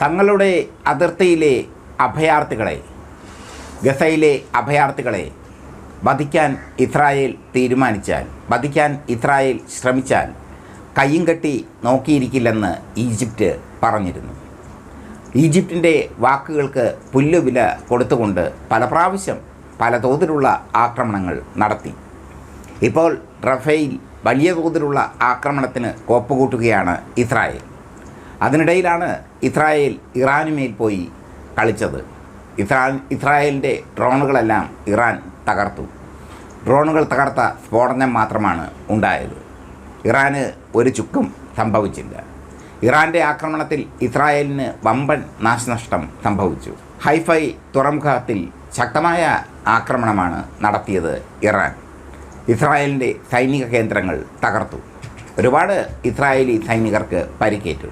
തങ്ങളുടെ അതിർത്തിയിലെ അഭയാർത്ഥികളെ ഗസയിലെ അഭയാർത്ഥികളെ വധിക്കാൻ ഇസ്രായേൽ തീരുമാനിച്ചാൽ വധിക്കാൻ ഇസ്രായേൽ ശ്രമിച്ചാൽ കയ്യും കെട്ടി നോക്കിയിരിക്കില്ലെന്ന് ഈജിപ്റ്റ് പറഞ്ഞിരുന്നു. ഈജിപ്തിന്റെ വാക്കുകൾക്ക് പുല്ലുവില കൊടുത്തുകൊണ്ട് പല പ്രാവശ്യം പല തോതിലുള്ള ആക്രമണങ്ങൾ നടത്തി. ഇപ്പോൾ റഫേൽ വലിയ തോതിലുള്ള ആക്രമണത്തിന് കോപ്പുകൂട്ടുകയാണ് ഇസ്രായേൽ. അതിനിടയിലാണ് ഇസ്രായേൽ ഇറാനുമേൽ പോയി കളിച്ചത്. ഇസ്രാ ഇസ്രായേലിന്റെ ഡ്രോണുകളെല്ലാം ഇറാൻ തകർത്തു. ഡ്രോണുകൾ തകർത്ത സ്ഫോടനം മാത്രമാണ് ഉണ്ടായത്. ഇറാന് ഒരു ചുക്കും സംഭവിച്ചില്ല. ഇറാന്റെ ആക്രമണത്തിൽ ഇസ്രായേലിന് വമ്പൻ നാശനഷ്ടം സംഭവിച്ചു. ഹൈഫൈ തുറമുഖത്തിൽ ശക്തമായ ആക്രമണമാണ് നടത്തിയത് ഇറാൻ. ഇസ്രായേലിന്റെ സൈനിക കേന്ദ്രങ്ങൾ തകർത്തു. ഒരുപാട് ഇസ്രായേലി സൈനികർക്ക് പരിക്കേറ്റു.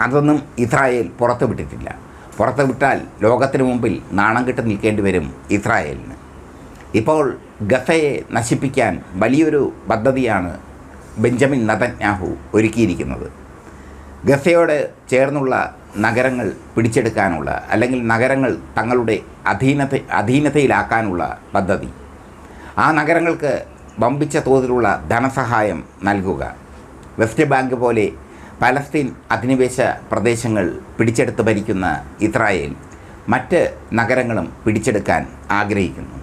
അതൊന്നും ഇസ്രായേൽ പുറത്തുവിട്ടിട്ടില്ല പുറത്തുവിട്ടാൽ ലോകത്തിന് മുമ്പിൽ നാണം കെട്ട് നിൽക്കേണ്ടി വരും ഇസ്രായേലിന്. ഇപ്പോൾ ഗസയെ നശിപ്പിക്കാൻ വലിയൊരു പദ്ധതിയാണ് ബെഞ്ചമിൻ നതന്യാഹു ഒരുക്കിയിരിക്കുന്നത്. ഗസയോട് ചേർന്നുള്ള നഗരങ്ങൾ പിടിച്ചെടുക്കാനുള്ള അല്ലെങ്കിൽ നഗരങ്ങൾ തങ്ങളുടെ അധീനത അധീനതയിലാക്കാനുള്ള പദ്ധതി. ആ നഗരങ്ങൾക്ക് വമ്പിച്ച തോതിലുള്ള ധനസഹായം നൽകുക. വെസ്റ്റ് ബാങ്ക് പോലെ പലസ്തീൻ അധിനിവേശ പ്രദേശങ്ങൾ പിടിച്ചെടുത്ത് ഭരിക്കുന്ന ഇസ്രായേൽ മറ്റ് നഗരങ്ങളും പിടിച്ചെടുക്കാൻ ആഗ്രഹിക്കുന്നു.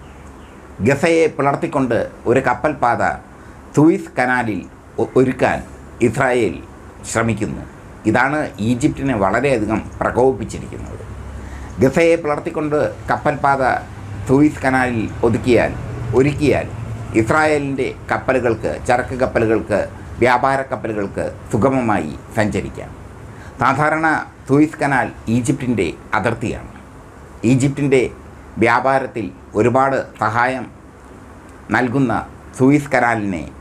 ഗസയെ പിളർത്തിക്കൊണ്ട് ഒരു കപ്പൽ പാത സൂയിസ് കനാലിൽ ഒരുക്കാൻ ഇസ്രായേൽ ശ്രമിക്കുന്നു. ഇതാണ് ഈജിപ്തിനെ വളരെയധികം പ്രകോപിപ്പിച്ചിരിക്കുന്നത്. ഗസയെ പിളർത്തിക്കൊണ്ട് കപ്പൽ പാത സൂയിസ് കനാലിൽ ഒതുക്കിയാൽ ഒരുക്കിയാൽ ഇസ്രായേലിന്റെ കപ്പലുകൾക്ക് ചരക്ക് കപ്പലുകൾക്ക് വ്യാപാര കപ്പലുകൾക്ക് സുഗമമായി സഞ്ചരിക്കാം. സാധാരണ സൂയിസ് കനാൽ ഈജിപ്തിന്റെ അതിർത്തിയാണ്. ഈജിപ്തിന്റെ വ്യാപാരത്തിൽ ഒരുപാട് സഹായം നൽകുന്ന സൂയിസ് കനാലിനെ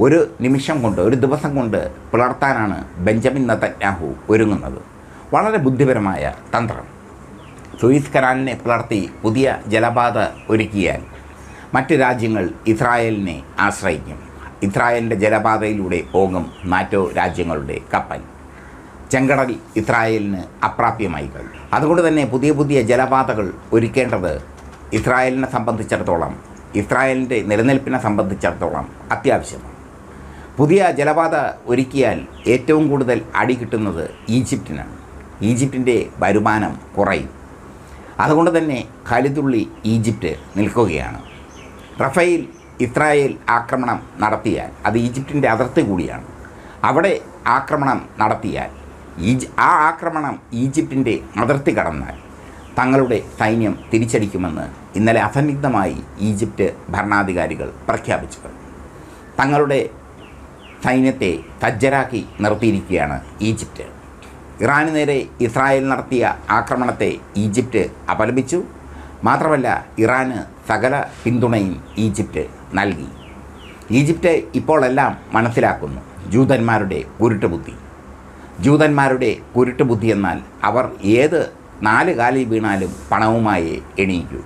ഒരു നിമിഷം കൊണ്ട് ഒരു ദിവസം കൊണ്ട് പുലർത്താനാണ് ബെഞ്ചമിൻ നതന്യാഹു ഒരുങ്ങുന്നത്. വളരെ ബുദ്ധിപരമായ തന്ത്രം. സൂയിസ് കനാലിനെ പുലർത്തി പുതിയ ജലപാത ഒരുക്കിയാൽ മറ്റ് രാജ്യങ്ങൾ ഇസ്രായേലിനെ ആശ്രയിക്കും. ഇസ്രായേലിന്റെ ജലപാതയിലൂടെ ഓങ്ങും നാറ്റോ രാജ്യങ്ങളുടെ കപ്പൽ. ചെങ്കടൽ ഇസ്രായേലിന് അപ്രാപ്യമായി കഴിഞ്ഞു. അതുകൊണ്ട് തന്നെ പുതിയ പുതിയ ജലപാതകൾ ഒരുക്കേണ്ടത് ഇസ്രായേലിനെ സംബന്ധിച്ചിടത്തോളം ഇസ്രായേലിന്റെ നിലനിൽപ്പിനെ സംബന്ധിച്ചിടത്തോളം അത്യാവശ്യമാണ്. പുതിയ ജലപാത ഒരുക്കിയാൽ ഏറ്റവും കൂടുതൽ അടി കിട്ടുന്നത് ഈജിപ്റ്റിനാണ് ഈജിപ്തിന്റെ വരുമാനം കുറയും. അതുകൊണ്ട് തന്നെ കലിതുള്ളി ഈജിപ്റ്റ് നിൽക്കുകയാണ്. റഫേൽ ഇസ്രായേൽ ആക്രമണം നടത്തിയാൽ അത് ഈജിപ്തിന്റെ അതിർത്തി കൂടിയാണ്. അവിടെ ആക്രമണം നടത്തിയാൽ ഈജ് ആ ആക്രമണം ഈജിപ്തിന്റെ അതിർത്തി കടന്നാൽ തങ്ങളുടെ സൈന്യം തിരിച്ചടിക്കുമെന്ന് ഇന്നലെ അസന്നിഗ്ധമായി ഈജിപ്റ്റ് ഭരണാധികാരികൾ പ്രഖ്യാപിച്ചു തങ്ങളുടെ സൈന്യത്തെ സജ്ജരാക്കി നിർത്തിയിരിക്കുകയാണ് ഈജിപ്റ്റ്. ഇറാന് നേരെ ഇസ്രായേൽ നടത്തിയ ആക്രമണത്തെ ഈജിപ്റ്റ് അപലപിച്ചു. മാത്രമല്ല ഇറാന് സകല പിന്തുണയും ഈജിപ്റ്റ് നൽകി. ഈജിപ്റ്റ് ഇപ്പോഴെല്ലാം മനസ്സിലാക്കുന്നു ജൂതന്മാരുടെ കുരുട്ടുബുദ്ധി. ജൂതന്മാരുടെ കുരുട്ടുബുദ്ധി എന്നാൽ അവർ ഏത് നാല് കാലിൽ വീണാലും പണവുമായി എണീക്കൂ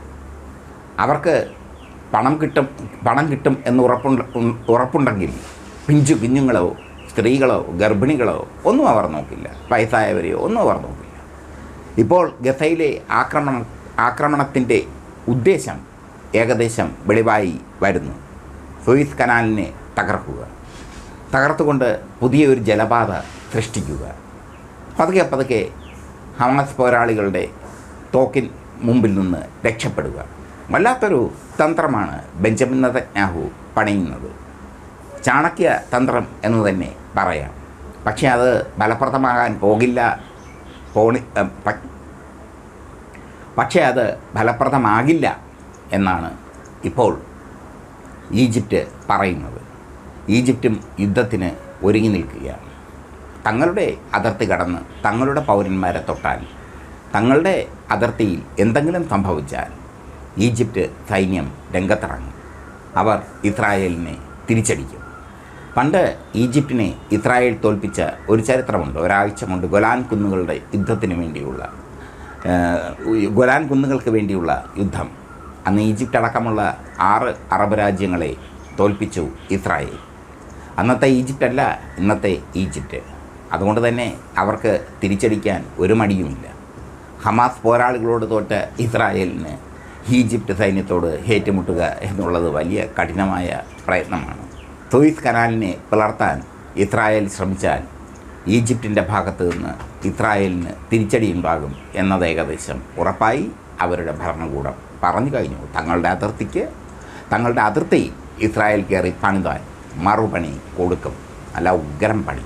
അവർക്ക് പണം കിട്ടും പണം കിട്ടും എന്ന് ഉറപ്പുണ്ട് ഉറപ്പുണ്ടെങ്കിൽ പിഞ്ചു കുഞ്ഞുങ്ങളോ സ്ത്രീകളോ ഗർഭിണികളോ ഒന്നും അവർ നോക്കില്ല. വയസ്സായവരെയോ ഒന്നും അവർ നോക്കില്ല. ഇപ്പോൾ ഗസയിലെ ആക്രമണ ആക്രമണത്തിന്റെ ഉദ്ദേശം ഏകദേശം വെളിവായി വരുന്നു. സൂയിസ് കനാലിനെ തകർക്കുക. തകർത്തുകൊണ്ട് പുതിയൊരു ജലപാത സൃഷ്ടിക്കുക. പതുക്കെ പതുക്കെ ഹമാസ് പോരാളികളുടെ തോക്കിൻ മുമ്പിൽ നിന്ന് രക്ഷപ്പെടുക. വല്ലാത്തൊരു തന്ത്രമാണ് ബെഞ്ചമിൻ നതജ്ഞാഹു പണിയുന്നത്. ചാണക്യ തന്ത്രം എന്ന് തന്നെ പറയാം. പക്ഷേ അത് ഫലപ്രദമാകാൻ പോകില്ല. പോണി പക്ഷേ അത് ഫലപ്രദമാകില്ല എന്നാണ് ഇപ്പോൾ ഈജിപ്റ്റ് പറയുന്നത്. ഈജിപ്റ്റും യുദ്ധത്തിന് ഒരുങ്ങി നിൽക്കുകയാണ്. തങ്ങളുടെ അതിർത്തി കടന്ന് തങ്ങളുടെ പൗരന്മാരെ തൊട്ടാൽ തങ്ങളുടെ അതിർത്തിയിൽ എന്തെങ്കിലും സംഭവിച്ചാൽ ഈജിപ്റ്റ് സൈന്യം രംഗത്തിറങ്ങും. അവർ ഇസ്രായേലിനെ തിരിച്ചടിക്കും. പണ്ട് ഈജിപ്റ്റിനെ ഇസ്രായേൽ തോൽപ്പിച്ച ഒരു ചരിത്രമുണ്ട്. ഒരാഴ്ച കൊണ്ട് ഗൊലാൻ കുന്നുകളുടെ യുദ്ധത്തിന് വേണ്ടിയുള്ള ഗൊലാൻ കുന്നുകൾക്ക് വേണ്ടിയുള്ള യുദ്ധം അന്ന് ഈജിപ്റ്റ് അടക്കമുള്ള ആറ് അറബ് രാജ്യങ്ങളെ തോൽപ്പിച്ചു ഇസ്രായേൽ. അന്നത്തെ ഈജിപ്റ്റ് അല്ല ഇന്നത്തെ ഈജിപ്റ്റ് അതുകൊണ്ട് തന്നെ അവർക്ക് തിരിച്ചടിക്കാൻ ഒരു മടിയുമില്ല. ഹമാസ് പോരാളികളോട് തോറ്റ ഇസ്രായേലിന് ഈജിപ്ത് സൈന്യത്തോട് ഏറ്റുമുട്ടുക എന്നുള്ളത് വലിയ കഠിനമായ പ്രയത്നമാണ്. സൂയിസ് കനാലിനെ പിളർത്താൻ ഇസ്രായേൽ ശ്രമിച്ചാൽ ഈജിപ്തിന്റെ ഭാഗത്ത് നിന്ന് ഇസ്രായേലിന് തിരിച്ചടിയുണ്ടാകും എന്നത് ഏകദേശം ഉറപ്പായി. അവരുടെ ഭരണകൂടം പറഞ്ഞു കഴിഞ്ഞു. തങ്ങളുടെ അതിർത്തിക്ക് തങ്ങളുടെ അതിർത്തി ഇസ്രായേൽ കയറി പണിതാൻ മറുപണി കൊടുക്കും. അല്ല ഉഗ്രം പണി.